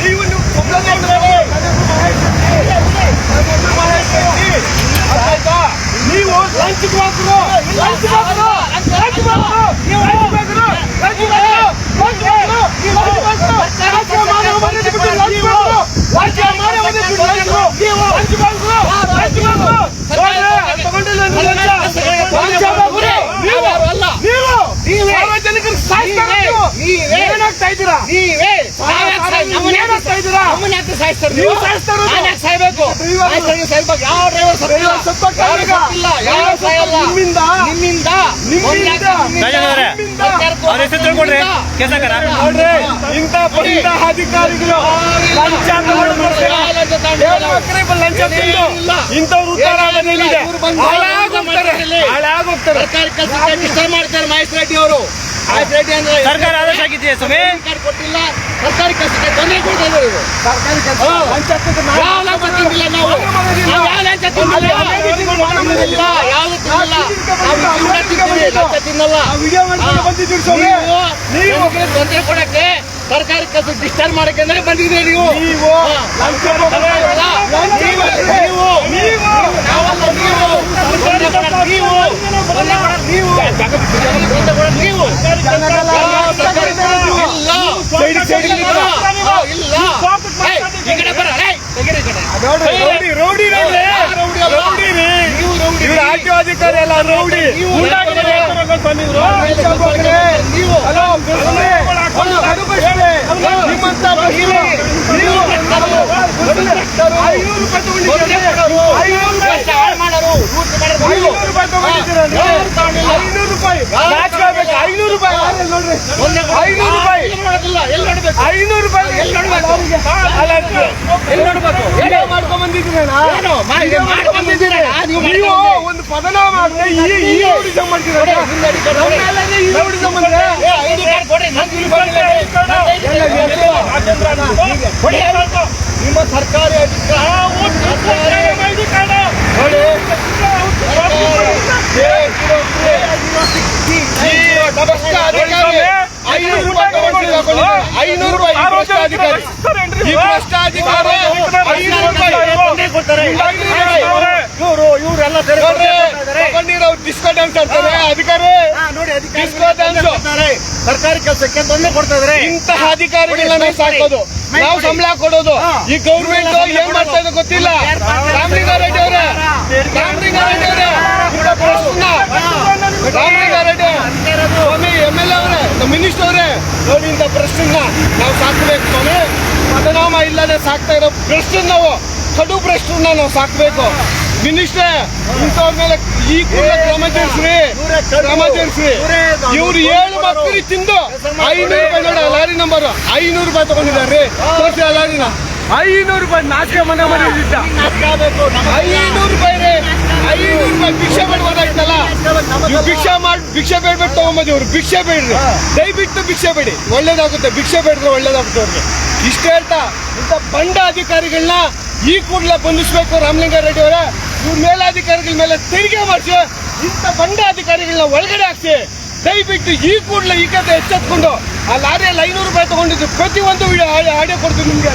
ನೀವು ನೀವು ಒಬ್ಬರೇ ಆಯ್ತಾ? ನೀವು ಲಂಚ್ ಹಾಕ್ರು ಲಂಚ್ ಹಾಕ್ರು ಲಂಚ್ ಹಾಕ್ರು ನೀವು ಲಂಚ್ ಹಾಕ್ರು ಲಂಚ್ ಹಾಕ್ರು ಲಂಚ್ ಹಾಕ್ರು ರಾಜ್ಯ ಮಾನವ ಮರ್ಯಾದೆ ಬಿಟ್ಟು ಲಂಚ್ ಹಾಕ್ರು ರಾಜ್ಯ ಮಾನವ ಮರ್ಯಾದೆ ಬಿಟ್ಟು ಲಂಚ್ ಹಾಕ್ರು ಲಂಚ್ ಹಾಕ್ರು ಲಂಚ್ ಹಾಕ್ರು ನೋಡ್ರಿ, ತಗೊಂಡಿಲ್ಲ ನೀವು ಲಂಚ ಲಂಚ ಹಾಕ್ರು. ನೀವು ನೀವು ಸಾರ್ವಜನಿಕರಿಗೆ ಸಾಯ್ತಾರೆ ನೀವು ಏನಾಗ್ತಾ ಇದ್ದೀರಾ ನೀವೇ ಏನಾಗ್ತಾ ಇದ್ದೀರಾ ನೀವು ಸಾಯಿಸ್ತಾ ಇರೋದು. ಸಾಯ್ಬೇಕು ಡ್ರೈವರ್ ಯಾವ ಡ್ರೈವರ್ ಸಾಯಲ್ಲ. ನಿಮ್ಮಿಂದ. ನಿಮ್ಮಿಂದ. ನಿಮ್ಮಿಂದ. ಇಂಥ ಅಧಿಕಾರಿಗಳು ಲಂಚ ಲಂಚ ತಿಂದು. ಇಂಥವ್ರು ಆಗೋದೇನಿದೆ ಹಾಳಾಗೋಗ್ತಾರೆ. ಹಾಳಾಗೋಗ್ತಾರೆ. ಸರ್ಕಾರಿ ಮಾಡ್ತಾರೆ ಮಹೇಶ್ ರೆಡ್ಡಿ ಅವರು. ಸರ್ಕಾರ ಆದೇಶ ಆಗಿದೆಯಾ ಸ್ವಾಮಿ? ಕೊಟ್ಟಿಲ್ಲ. ಸರ್ಕಾರಿ ಕೆಲಸಕ್ಕೆ ತೊಂದರೆ ಕೊಡ್ತಾ ಇದ್ದಾರೆ ಇವರು. ಸರ್ಕಾರಿ ಕೆಲಸ ಲಂಚ ತಿಂದು ನಾವು ಯಾವ ಲಂಚ ತಿಂದಿಲ್ಲ ನಾವು. ನಾವು ಯಾವ ಲಂಚ ತಿಂದಿಲ್ಲ. ತಿಂದಿಲ್ಲ. ಯಾವ್ದು ತಿಂದಿಲ್ಲ. ನಾವು ಜೀವನ ತಿಂತೀವಿ ಲಂಚ ತಿನ್ನಲ್ಲ ಆ ವಿಡಿಯೋ ಮಾಡ್ಕೊಂಡು ಬಂದಿದ್ದೀರಿ ಸ್ವಾಮಿ ನೀವು ನೀವು ನೀವು ತೊಂದರೆ ಕೊಡಕ್ಕೆ ಸರ್ಕಾರಿ ಕೆಲಸ ಡಿಸ್ಚಾರ್ಜ್ ಮಾಡಕ್ಕೆ ಅಂದ್ರೆ ಬಂದಿದ್ರೆ ನೀವು ಅಧಿಕಾರಿ ಅಲ್ಲ ರೌಡಿ ನೀವು ನಿಮ್ಮಂತ ನೀವು ಐನೂರು ರೂಪಾಯಿ ತಗೊಂಡಿದ್ದೀರಿ ಐನೂರು ರೂಪಾಯಿ. ಐನೂರು ರೂಪಾಯಿ ತಗೊಂಡಿದ್ದೀರಾ? ಐನೂರು ರೂಪಾಯಿ ನಾಚ್ಕೋಬೇಕು ಐನೂರು ರೂಪಾಯಿ ನೋಡ್ರಿ. ಐನೂರು ರೂಪಾಯಿ ಐನೂರು ರೂಪಾಯಿ ಎಲ್ಲಿ ನೋಡ್ಬೇಕು? ಅಲ್ಲ ಎಲ್ಲಿ ನೀವು ಒಂದು ಪದನ ಮಾಡಿದ್ರೆ ಈ ಈ ರೌಡಿಸಂ ಮಾಡ್ತೀರಣ್ಣ ನಿಮ್ಮ ಸರ್ಕಾರಿ ಐನೂರು ರೂಪಾಯಿ ಈ ಭ್ರಷ್ಟ ಅಧಿಕಾರಿ ಈ ಭ್ರಷ್ಟ ಅಧಿಕಾರಿ ಐನೂರು ರೂಪಾಯಿ ಇವರು ಇವರೆಲ್ಲ ತಗೊಂಡಿರೋ ಡ್ಯಾನ್ಸ್ ಆಡ್ತಾರೆ ಅಧಿಕಾರಿ ಸರ್ಕಾರಿ ಕೆಲಸಕ್ಕೆ ತೊಂದರೆ ಕೊಡ್ತಾ ಇದ್ರೆ ಇಂತಹ ಅಧಿಕಾರಿಗಳನ್ನ ನಾವು ಸಾಕೋದು. ನಾವು ಸಂಬಳ ಕೊಡೋದು. ಈ ಗೌರ್ಮೆಂಟ್ ಏನ್ ಮಾಡ್ತಾ ಇದೆ ಗೊತ್ತಿಲ್ಲ. ರಾಮಲಿಂಗಾರೆಡ್ಡಿ ಅವರೇ. ರಾಮಲಿಂಗಾರೆಡ್ಡಿ ಅವರೇ. ರಾಮಲಿಂಗಾರೆಡ್ಡಿ ಸ್ವಾಮಿ ಎಂ ಎಲ್ ಎ ಅವರೇ. ಮಿನಿಸ್ಟರ್ ಅವರೇ. ನೋಡಿ ಇಂಥ ಪ್ರಶ್ನ ನಾವು ಸಾಕಬೇಕು ಸ್ವಾಮಿ. ಪದನಾಮ ಇಲ್ಲದೆ ಸಾಕ್ತಾ ಇರೋ ಪ್ರಶ್ನೆ ನಾವು ಕಡು ಪ್ರಶ್ನ ನಾವು ಸಾಕ್ಬೇಕು. ಮಿನಿಸ್ಟ್ರೇ ಇಂಥವ್ರ ಮೇಲೆ ಈ ಕೂಡ ಕ್ರಮ ಜರುಗಿಸ್ರಿ ಕ್ರಮ ಜರುಗಿಸ್ರಿ ಇವ್ರು ಏಳು ಮಕ್ಕಳು ತಿಂದು ಐನೂರು ರೂಪಾಯಿ ನೋಡ ಲಾರಿ ನಂಬರ್ ಐನೂರು ರೂಪಾಯಿ ತಗೊಂಡಿದ್ದಾರೆ. ತೋರಿಸಿ ಆ ಲಾರಿನ. ಐನೂರು ರೂಪಾಯಿ ನಾಚಿಕೆ ಮನೆ ಮನೆಯಲ್ಲಿದ್ದ ಐನೂರು ರೂಪಾಯಿ ರೀ ಐನೂರು ರೂಪಾಯಿ ಭಿಕ್ಷೆ ಬೇಡಬೋದಾಯ್ತಲ್ಲ? ನೀವು ಭಿಕ್ಷೆ ಮಾಡಿ ಭಿಕ್ಷೆ ಬೇಡ್ಬಿಟ್ಟು ತಗೊಂಬಂದಿ ಇವ್ರು. ಭಿಕ್ಷೆ ಬೇಡ್ರಿ. ದಯವಿಟ್ಟು ಭಿಕ್ಷೆ ಬೇಡಿ. ಒಳ್ಳೇದಾಗುತ್ತೆ. ಭಿಕ್ಷೆ ಬೇಡ್ರೆ ಒಳ್ಳೇದಾಗುತ್ತೆ ಅವ್ರಿಗೆ. ಇಷ್ಟ ಹೇಳ್ತಾ ಇಂಥ ಬಂಡ ಅಧಿಕಾರಿಗಳನ್ನ ಈ ಕೂಡಲೇ ಬಂಧಿಸ್ಬೇಕು ರಾಮಲಿಂಗಾರೆಡ್ಡಿ ಅವರೇ. ಇವ್ರ ಮೇಲಾಧಿಕಾರಿಗಳ ಮೇಲೆ ತೆರಿಗೆ ಮಾಡಿಸಿ, ಇಂಥ ಬಂಡ ಅಧಿಕಾರಿಗಳನ್ನ ಒಳಗಡೆ ಹಾಕ್ಸಿ, ದಯವಿಟ್ಟು ಈ ಕೂಡಲೇ ಈ ಕತೆ ಎಚ್ಚೆತ್ಕೊಂಡು ಆ ಲಾರಿಯಲ್ಲಿ ಐನೂರು ರೂಪಾಯಿ ತಗೊಂಡಿದ್ದು ಪ್ರತಿಯೊಂದು ಆಡಿಯೋ ಕೊಡ್ತೀವಿ ನಿಮಗೆ.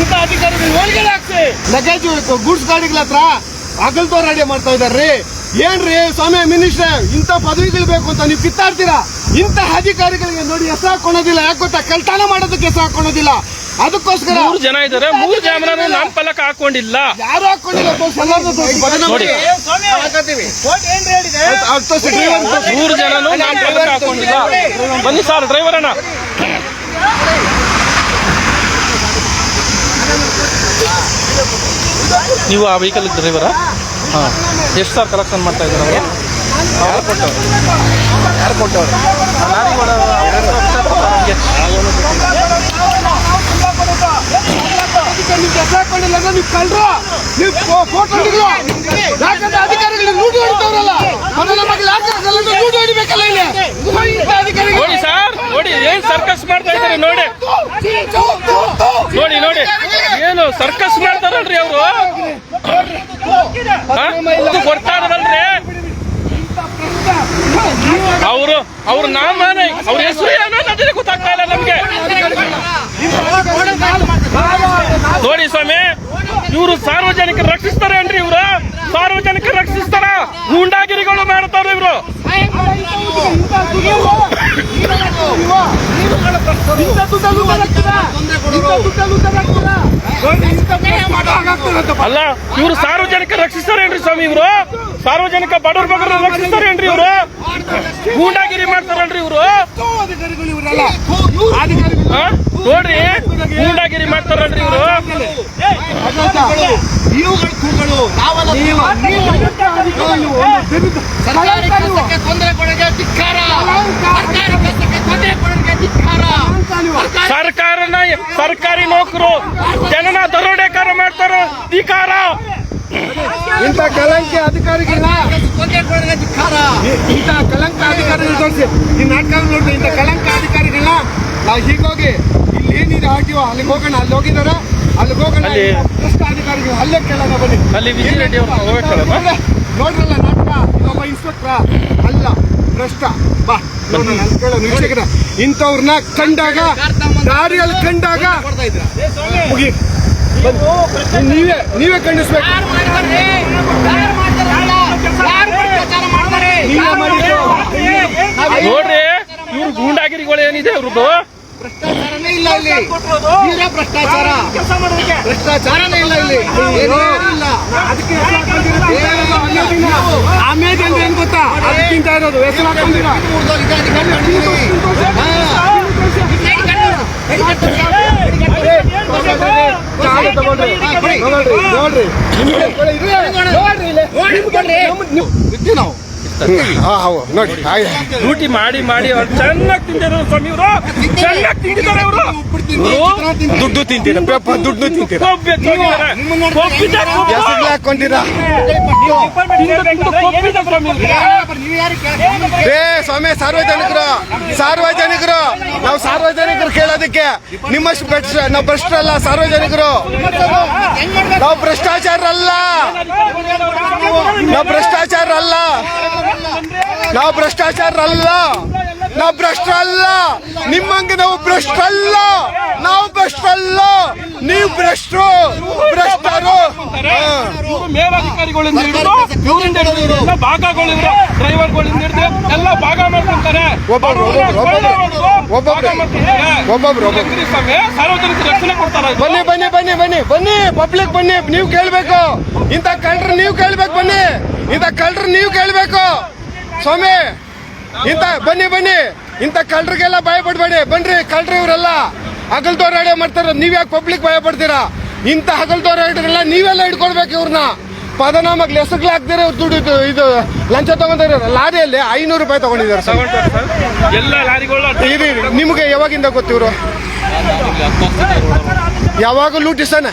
ಇಂಥ ಅಧಿಕಾರಿಗಳು ಒಳಗಡೆ ಹಾಕ್ಸಿ. ಲಗೇಜ್, ಗೂಡ್ಸ್ ಗಾಡಿಗಳ ಹತ್ರ ಹಗಲ್ತೋರ್ ಆಡಿಯೋ ಮಾಡ್ತಾ ಇದಾರ್ರಿ. ಏನ್ರಿ, ಸ್ವಾಮಿ, ಮಿನಿಸ್ಟರ್, ಇಂಥ ಪದವಿಗಳು ಬೇಕು ಅಂತ ನೀವು ಕಿತ್ತಾಡ್ತೀರಾ? ಇಂಥ ಅಧಿಕಾರಿಗಳಿಗೆ ನೋಡಿ ಹೆಸರು ಹಾಕೊಳೋದಿಲ್ಲ ಯಾಕೆ ಗೊತ್ತಾ? ಕಳ್ತನ ಮಾಡೋದಕ್ಕೆ ಹೆಸರು ಹಾಕೊಳೋದಿಲ್ಲ ಅದಕ್ಕೋಸ್ಕರ ಮೂರು ಜನ ಇದ್ದಾರೆ ಮೂರು ಜನ ನಾಮ ಫಲಕ ಹಾಕೊಂಡಿಲ್ಲ ಯಾರು ಹಾಕೊಂಡಿಲ್ಲ. ಮೂರು ಜನ ನಾಮ ಫಲಕ ಹಾಕೊಂಡಿಲ್ಲ ಬನ್ನಿ ಸರ್ ಡ್ರೈವರ್ ಅಣ್ಣ ನೀವು ಆ ವೆಹಿಕಲ್ ಡ್ರೈವರಾ ಹಾಂ ಎಷ್ಟು ಸರ್ ಕಲೆಕ್ಷನ್ ಮಾಡ್ತಾ ಇದ್ದಾರೆ ಅವರು ಯಾರು ಕೊಟ್ಟವ್ರು ಯಾರು ಕೊಟ್ಟವ್ರು ಹೆಸರು ಹಾಕೊಂಡಿಲ್ಲ ಅಂದ್ರೆ ನೀವು ಕಳ್ರು. ನೀವು ಫೋಟೋ ಹಿಡಿದ್ರು ಯಾಕಂದ್ರೆ ಅಧಿಕಾರಿಗಳು ಲೂಟಿ ಹೊಡಿತಾವ್ರಲ್ಲ. ಮನೆಯ ಮಗಳು ಯಾಕೆ ಲೂಟಿ ಹೊಡಿಬೇಕಲ್ಲ ಇಲ್ಲಿ. ಅಧಿಕಾರಿಗಳು. ನೋಡಿ, ಏನ್ ಸರ್ಕಸ್ ಮಾಡ್ತಾ ಇದ್ದಾರೆ ನೋಡಿ ನೋಡಿ ಏನು ಸರ್ಕಸ್ ಮಾಡ್ತಾರಲ್ರಿ ಅವರು ಇದು ಕೊಡ್ತಾ ಇದಾರಲ್ರಿ ಅವರು ಅವ್ರ ನಾಮನೇ ಅವ್ರ ಹೆಸರು ಏನೋ ನನಗೆ ಗೊತ್ತಾಗ್ತಾ ಇಲ್ಲ ನಮ್ಗೆ ಇವರು ಸಾರ್ವಜನಿಕ ರಕ್ಷಿಸ್ತಾರೆ ಏನ್ರಿ ಇವ್ರು? ಸಾರ್ವಜನಿಕ ರಕ್ಷಿಸ್ತಾರ? ಗೂಂಡಾಗಿರಿಗಳು ಮಾಡ್ತಾರೆ ಇವರು. ಅಲ್ಲ, ಇವರು ಸಾರ್ವಜನಿಕ ರಕ್ಷಿಸ್ತಾರೇನ್ರಿ ಸ್ವಾಮಿ ಇವರು? ಸಾರ್ವಜನಿಕ ಬಡವ್ರ ಬಗ್ಗೆ ರಕ್ಷಿಸ್ತಾರೆ ಏನ್ರಿ ಇವರು? ಗೂಂಡಾಗಿರಿ ಮಾಡ್ತಾರಲ್ರಿ ಇವರು? ನೋಡ್ರಿ, ಗೂಂಡಾಗಿರಿ ಮಾಡ್ತಾರಲ್ರಿ ಇವರು? ಸರ್ಕಾರನ, ಸರ್ಕಾರಿ ನೌಕರು, ಜನನ ಧಿಕಾರ ಇಂಥ ಕಲಂಕಿ ಧಿಕ್ಕಾರ ಇಂಥ ಕಲಂಕ ಅಧಿಕಾರಿಗಳು ತೋರಿಸಿ. ಈ ನಾಟಕ ನೋಡಿ ಇಂಥ ಕಲಂಕ ಅಧಿಕಾರಿಗಳನ್ನ ನಾವು ಹೀಗೋಗಿ ಇಲ್ಲಿ ಏನಿದೆ ಆಗಿವೋ ಅಲ್ಲಿಗೆ ಹೋಗೋಣ ಅಲ್ಲಿ ಹೋಗಿದಾರ ಅಲ್ಲಿಗೆ ಹೋಗೋಣ ಅಲ್ಲಿ- ಭ್ರಷ್ಟ ಅಧಿಕಾರಿಗಳು ಅಲ್ಲೇ ಕೇಳೋಣ ಬನ್ನಿ. ಅಲ್ಲಿ ನೋಡ್ರಲ್ಲ ನಾಟಕ ಇನ್ನೊಬ್ಬ ಇನ್ಸ್ಪೆಕ್ಟ್ರ ಅಲ್ಲ ಭ್ರಷ್ಟ. ಬಾ ನೋಡೋಣ ಅಲ್ಲಿ ಕೇಳೋಣ ವೀಕ್ಷಕರ. ಇಂಥವ್ರನ್ನ ಕಂಡಾಗ ದಾರಿಯಲ್ಲಿ ಕಂಡಾಗ ಮುಗಿ. ನೀವೇ ನೀವೇ ಖಂಡಿಸ್ಬೇಕು. ನೋಡ್ರಿ ಇವ್ರು ಗೂಂಡಾಗಿರಿಗಳು ಏನಿದೆ ಇವ್ರದ್ದು ಭ್ರಷ್ಟಾಚಾರನೇ ಇಲ್ಲ ಇಲ್ಲಿ. ತೀರಾ ಭ್ರಷ್ಟಾಚಾರ. ಭ್ರಷ್ಟಾಚಾರನೇ ಇಲ್ಲ ಇಲ್ಲಿ. ಇಲ್ಲ. ಆಮೇಲೆ ಅಂದ್ರೆ ಏನ್ ಗೊತ್ತಾ? ಅದಕ್ಕಿಂತ ಇರೋದು. ಹೆಸರು ತಗೊಳ್ರಿ ನೋಡ್ರಿ ನೋಡ್ರಿ ನೀವು- ಹಾ ಹೌದು ನೋಡಿ ಹಾಗೆ ಡ್ಯೂಟಿ ಮಾಡಿ ಮಾಡಿ ಅವ್ರು ಚೆನ್ನಾಗಿ ತಿಂತಾರೆ ಸ್ವಾಮಿ ಇವರು ಚೆನ್ನಾಗಿ ತಿಂದಿದ್ದಾರೆ ಇವರು ದುಡ್ಡು ತಿಂತೀರ ಪೇಪರ್ ದುಡ್ಡು ತಿಂತೀರ ಹೆಸರು ಹಾಕೊಂಡಿರ ಏ ಸ್ವಾಮಿ ಸಾರ್ವಜನಿಕರು ಸಾರ್ವಜನಿಕರು ನಾವು ಸಾರ್ವಜನಿಕರು ಕೇಳೋದಕ್ಕೆ ನಿಮ್ಮಷ್ಟು ಭ್ರಷ್ಟ ನಾವು ಭ್ರಷ್ಟರಲ್ಲ ಸಾರ್ವಜನಿಕರು ನಾವು ಭ್ರಷ್ಟಾಚಾರ ಅಲ್ಲ ನಾವು ಭ್ರಷ್ಟಾಚಾರ ಅಲ್ಲ ನಾವು ಭ್ರಷ್ಟಾಚಾರ ಅಲ್ಲ ನಾವು ಭ್ರಷ್ಟ ಅಲ್ಲ ನಿಮ್ಮಂಗೆ ನಾವು ಭ್ರಷ್ಟ ಅಲ್ಲ ನಾವು ಭ್ರಷ್ಟ ಅಲ್ಲ ನೀವು ಭ್ರಷ್ಟರು. ಭ್ರಷ್ಟರು. ಮೇಲಾಧಿಕಾರಿಗಳಿಂದ ಹಿಡಿದು ಇವರಿಂದ ಹಿಡಿದು ಎಲ್ಲ ಭಾಗಗಳಿಂದ ಡ್ರೈವರ್ಗಳಿಂದ ಹಿಡಿದು ಎಲ್ಲ ಭಾಗ ಮಾಡ್ಕೊಂತಾರೆ. ಒಬ್ಬೊಬ್ರು. ಒಬ್ಬೊಬ್ರು, ಒಬ್ಬೊಬ್ರು. ಸಾರ್ವಜನಿಕ ರಕ್ಷಣೆ ಕೊಡ್ತಾರೆ. ಬನ್ನಿ ಬನ್ನಿ ಬನ್ನಿ ಬನ್ನಿ ಬನ್ನಿ. ಪಬ್ಲಿಕ್ ಬನ್ನಿ ನೀವು ಕೇಳ್ಬೇಕು. ಇಂಥ ಕಂಡ್ರೆ ನೀವು ಕೇಳ್ಬೇಕು ಬನ್ನಿ. ಇಂಥ ಕಳ್ಳರು ನೀವು ಕೇಳಬೇಕು. ಸ್ವಾಮಿ ಇಂಥ ಬನ್ನಿ ಬನ್ನಿ. ಇಂಥ ಕಳ್ಳರಿಗೆಲ್ಲ ಭಯ ಪಡ್ಬೇಡಿ ಬನ್ರಿ ಕಳ್ಳರು ಇವರೆಲ್ಲ ಹಗಲ್ದೋರಾಡೆ ಮಾಡ್ತಾರ ನೀವ್ ಯಾಕೆ ಪಬ್ಲಿಕ್ ಭಯ ಪಡ್ತೀರಾ ಇಂಥ ಹಗಲ್ದೋರಾಡ್ರೆಲ್ಲ ನೀವೆಲ್ಲ ಹಿಡ್ಕೊಳ್ಬೇಕು ಇವ್ರನ್ನ. ಪದನಾಮಕ್ಕೆ ಹೆಸರುಗಳು ಹಾಕ್ದಿರ ಇವ್ರು ದುಡ್ಡು ಇದು- ಲಂಚ ತಗೊಂಡಿದ್ದಾರೆ ಲಾರಿಯಲ್ಲಿ ಐನೂರು ರೂಪಾಯಿ ತಗೊಂಡಿದ್ದಾರೆ ಸರ್. ನಿಮಗೆ ಯಾವಾಗಿಂದ ಗೊತ್ತಿವ್ರು ಯಾವಾಗ ಲೂಟಿಸನ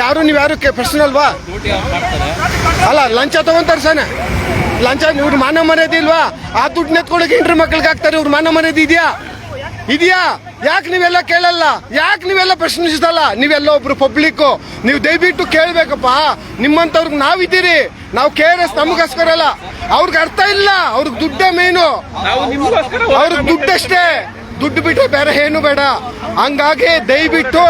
ಯಾರು? ನೀವು ಯಾರು ಪ್ರಶ್ನೆ ಅಲ್ವಾ ಅಲ್ಲ ಲಂಚ ತಗೊಂತಾರೆ ಸಾನೆ ಲಂಚ ಇವ್ರ ಮಾನ ಮರ್ಯಾದೆ ಇಲ್ವಾ? ಆ ದುಡ್ಡು ನೆತ್ಕೊಳಕ್ಕೆ ಹೆಂಡ್ರ ಮಕ್ಳಿಗೆ ಹಾಕ್ತಾರೆ ಇವ್ರ ಮಾನ ಮರ್ಯಾದೆ ಇದೆಯಾ? ಇದೆಯಾ? ಯಾಕೆ ನೀವೆಲ್ಲ ಕೇಳಲ್ಲ? ಯಾಕೆ ನೀವೆಲ್ಲ ಪ್ರಶ್ನಿಸಲ್ಲ ನೀವೆಲ್ಲ ಒಬ್ರು ಪಬ್ಲಿಕ್ ನೀವು ದಯವಿಟ್ಟು ಕೇಳಬೇಕಪ್ಪ. ನಿಮ್ಮಂತವ್ರಿಗೆ ನಾವಿದ್ದೀರಿ. ನಾವು ಕೆ ಆರ್ ಎಸ್ ನಮಗೋಸ್ಕರ ಅಲ್ಲ. ಅವ್ರಿಗೆ ಅರ್ಥ ಇಲ್ಲ. ಅವ್ರಿಗೆ ದುಡ್ಡೇ ಮೇನು ಅವ್ರಿಗೆ ದುಡ್ಡಷ್ಟೇ. ದುಡ್ಡು ಬಿಟ್ಟರೆ ಬೇರೆ ಏನು ಬೇಡ. ಹಂಗಾಗಿ ದಯವಿಟ್ಟು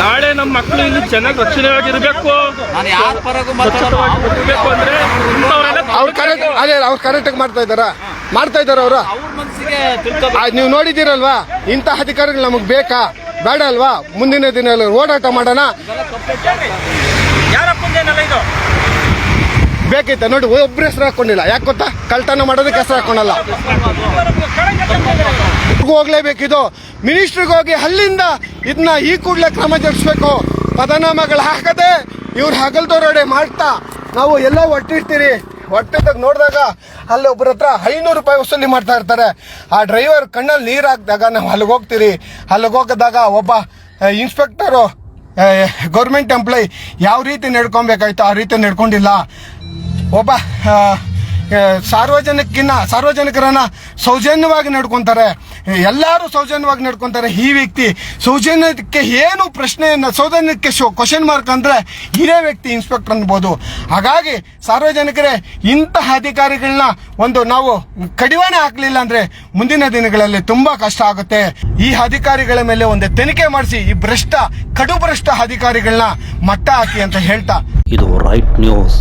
ನಾಳೆ ನಮ್ಮ ಮಕ್ಕಳು ಇಲ್ಲಿ ಚೆನ್ನಾಗಿ ರಕ್ಷಣೆಯಾಗಿರ್ಬೇಕು ಅಂದ್ರೆ ಅವ್ರು ಕರೆಕ್ಟ್ ಅದೇ ಅವ್ರು ಕರೆಕ್ಟಾಗಿ ಮಾಡ್ತಾ ಇದ್ದಾರಾ? ಮಾಡ್ತಾ ಇದ್ದಾರ ಅವರು? ನೀವು ನೋಡಿದಿರಲ್ವಾ ಇಂಥ ಅಧಿಕಾರಿಗಳು ನಮಗೆ ಬೇಕಾ? ಬೇಡ ಅಲ್ವಾ? ಮುಂದಿನ ದಿನ ಓಡಾಟ ಮಾಡೋಣ. ಬೇಕೈತೆ ನೋಡಿ ಒಬ್ಬರು ಹೆಸರು ಹಾಕೊಂಡಿಲ್ಲ. ಯಾಕೆ ಗೊತ್ತಾ? ಕಳ್ತನ ಮಾಡೋದಕ್ಕೆ ಹೆಸರು ಹಾಕೊಂಡಲ್ಲ. ಹೋಗ್ಲೇಬೇಕಿದು ಮಿನಿಸ್ಟ್ರಿಗೆ ಹೋಗಿ ಅಲ್ಲಿಂದ ಇದನ್ನ ಈ ಕೂಡಲೇ ಕ್ರಮ ಜರುಗಿಸ್ಬೇಕು. ಪದನಾಮಗಳು ಹಾಕದೆ ಇವ್ರು ಹಗಲ್ದೋರಡೆ ಮಾಡ್ತಾ ನಾವು ಎಲ್ಲ ಹೊಟ್ಟಿರ್ತೀರಿ ಹೊಟ್ಟಿದ್ದಾಗ ನೋಡಿದಾಗ ಅಲ್ಲಿ ಒಬ್ಬರ ಹತ್ರ ಐನೂರು ರೂಪಾಯಿ ವಸೂಲಿ ಮಾಡ್ತಾ ಇರ್ತಾರೆ. ಆ ಡ್ರೈವರ್ ಕಣ್ಣಲ್ಲಿ ನೀರು ಹಾಕಿದಾಗ ನಾವು ಅಲ್ಲಿಗೆ ಹೋಗ್ತೀರಿ. ಅಲ್ಲಿಗೆ ಹೋಗಿದಾಗ ಒಬ್ಬ ಇನ್ಸ್ಪೆಕ್ಟರು ಗೌರ್ಮೆಂಟ್ ಎಂಪ್ಲಾಯ್ ಯಾವ ರೀತಿ ನಡ್ಕೊಬೇಕಾಯ್ತು ಆ ರೀತಿ ನಡ್ಕೊಂಡಿಲ್ಲ. ಒಬ್ಬ ಸಾರ್ವಜನಿಕಿನ್ನ ಸಾರ್ವಜನಿಕರನ್ನ ಸೌಜನ್ಯವಾಗಿ ನಡ್ಕೊತಾರೆ. ಎಲ್ಲರೂ ಸೌಜನ್ಯವಾಗಿ ನಡ್ಕೊಂತಾರೆ. ಈ ವ್ಯಕ್ತಿ ಸೌಜನ್ಯಕ್ಕೆ ಏನು ಪ್ರಶ್ನೆಯನ್ನು, ಸೌಜನ್ಯಕ್ಕೆ ಕ್ವಶನ್ ಮಾರ್ಕ್ ಅಂದರೆ ಇದೇ ವ್ಯಕ್ತಿ ಇನ್ಸ್ಪೆಕ್ಟರ್ ಅನ್ಬೋದು. ಹಾಗಾಗಿ ಸಾರ್ವಜನಿಕರೇ, ಇಂತಹ ಅಧಿಕಾರಿಗಳನ್ನ ಒಂದು ನಾವು ಕಡಿವಾಣ ಹಾಕಲಿಲ್ಲ ಅಂದರೆ ಮುಂದಿನ ದಿನಗಳಲ್ಲಿ ತುಂಬ ಕಷ್ಟ ಆಗುತ್ತೆ. ಈ ಅಧಿಕಾರಿಗಳ ಮೇಲೆ ಒಂದು ತನಿಖೆ ಮಾಡಿಸಿ, ಈ ಭ್ರಷ್ಟ, ಕಡು ಭ್ರಷ್ಟ ಅಧಿಕಾರಿಗಳನ್ನ ಮಟ್ಟ ಹಾಕಿ ಅಂತ ಹೇಳ್ತಾ. ಇದು ರೈಟ್ ನ್ಯೂಸ್